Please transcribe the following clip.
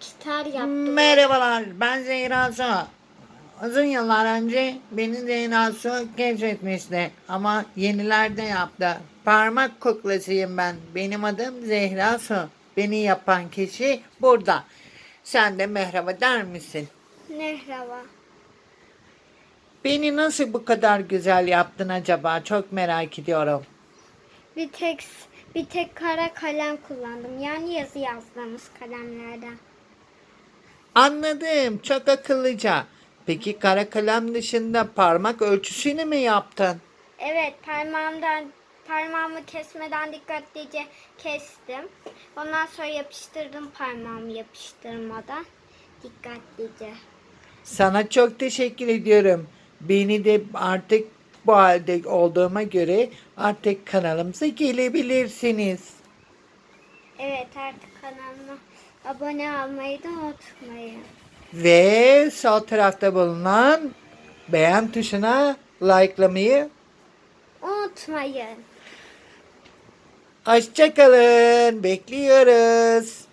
Gitar yaptım. Merhabalar, ben Zehra Su. Uzun yıllar önce beni Zehra Su keşfetmişti ama yenilerde yaptı. Parmak kuklasıyım ben. Benim adım Zehra Su. Beni yapan kişi burada. Sen de merhaba der misin? Merhaba. Beni nasıl bu kadar güzel yaptın acaba? Çok merak ediyorum. Bir tek bir tek kara kalem kullandım. Yani yazı yazdığımız kalemlerden. Anladım. Çok akıllıca. Peki kara kalem dışında parmak ölçüsünü mü yaptın? Evet parmağımdan parmağımı kesmeden dikkatlice kestim. Ondan sonra yapıştırdım parmağımı yapıştırmadan. Dikkatlice. Sana çok teşekkür ediyorum. Beni de artık bu halde olduğuma göre artık kanalımıza gelebilirsiniz. Evet artık kanalıma abone olmayı da unutmayın. Ve sol tarafta bulunan beğen tuşuna likelamayı Unutmayın. Hoşçakalın. Bekliyoruz.